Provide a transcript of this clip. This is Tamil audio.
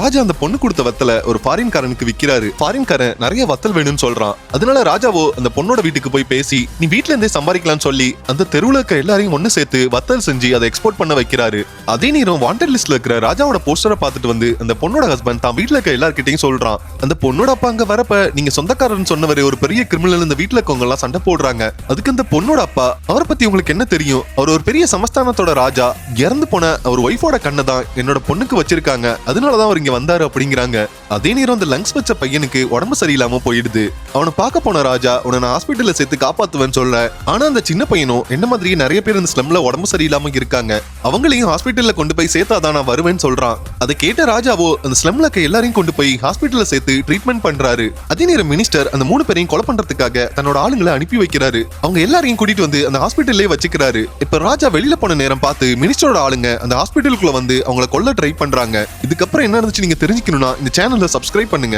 ராஜா அந்த பொண்ணு கொடுத்த வத்தல ஒரு ஃபாரின்காரனுக்கு விக்கிறாரு. ஃபாரின்காரன் நிறைய வத்தல் வேணும்னு சொல்றான். அதனால ராஜாவோ அந்த பொண்ணோட வீட்டுக்கு போய் பேசி நீ வீட்ல இருந்தே சம்பாதிக்கலாம்னு சொல்லி அந்த தெருவுல இருக்க எல்லாரையும் ஒண்ணு சேர்த்து வத்தல் செஞ்சு அதை எக்ஸ்போர்ட் பண்ண வைக்கிறாரு. அதே நேரம் வாண்டட் லிஸ்ட்ல இருக்கிற ராஜாவோட போஸ்டரை பார்த்துட்டு வந்து அந்த பொண்ணோட ஹஸ்பண்ட் தான் வீட்டுல இருக்க எல்லார்கிட்டையும் சொல்றான். அந்த பொண்ணோட அப்பா அங்க வரப்ப நீங்க சொந்தக்காரன் சொன்னவர் ஒரு பெரிய கிரிமினல் இந்த வீட்ல இருக்கவங்க எல்லாம் சண்டை போடுறாங்க. அதுக்கு அந்த பொண்ணோட அப்பா அவரை பத்தி உங்களுக்கு என்ன தெரியும்? அவர் ஒரு பெரிய சமஸ்தானத்தோட ராஜா இறந்து போன அவர் ஒய்ஃபோட கண்ணை தான் என்னோட பொண்ணுக்கு வச்சிருக்காங்க. அதனாலதான் அவர் இங்க வந்தாரு அப்படிங்கிறாங்க. அதே நேரம் அந்த லங்ஸ் வச்ச பையனுக்கு உடம்பு சரியில்லாம போயிடுது. அவனை பார்க்க போன ராஜா உன்னை நான் ஹாஸ்பிட்டல்ல சேர்த்து காப்பாத்துவேன்னு சொல்ல. ஆனா அந்த சின்ன பையனும் என்ன மாதிரியே நிறைய பேர் இந்த ஸ்லம்ல உடம்பு சரியில்லாம இருக்காங்க. அவங்களையும் ஹாஸ்பிட்டல்ல கொண்டு போய் சேர்த்தாதான் நான் வருவேன்னு சொல்றான். அதை கேட்ட ராஜாவோ அந்த ஸ்லம்ல இருக்க எல்லாரையும் கொண்டு போய் ஹாஸ்பிட்டல்ல சேர்த்து ட்ரீட்மெண்ட் பண்றாரு. அதே நேரம் மினிஸ்டர் அந்த மூணு பேரையும் கொலை பண்றதுக்காக தன்னோட ஆளுங்களை அனுப்பி வைக்கிறாரு. அவங்க எல்லாரையும் கூட்டிட்டு வந்து அந்த ஹாஸ்பிட்டல்லே வச்சுக்கிறாரு. இப்ப ராஜா வெளியில போன நேரம் பார்த்து மினிஸ்டரோட ஆளுங்க அந்த ஹாஸ்பிட்டலுக்குள்ள வந்து அவங்கள கொல்ல ட்ரை பண்றாங்க. இதுக்கப்புறம் என்ன நடந்துச்சு நீங்க தெரிஞ்சுக்கணும்னா இந்த சேனலை சப்ஸ்கிரைப் பண்ணுங்க.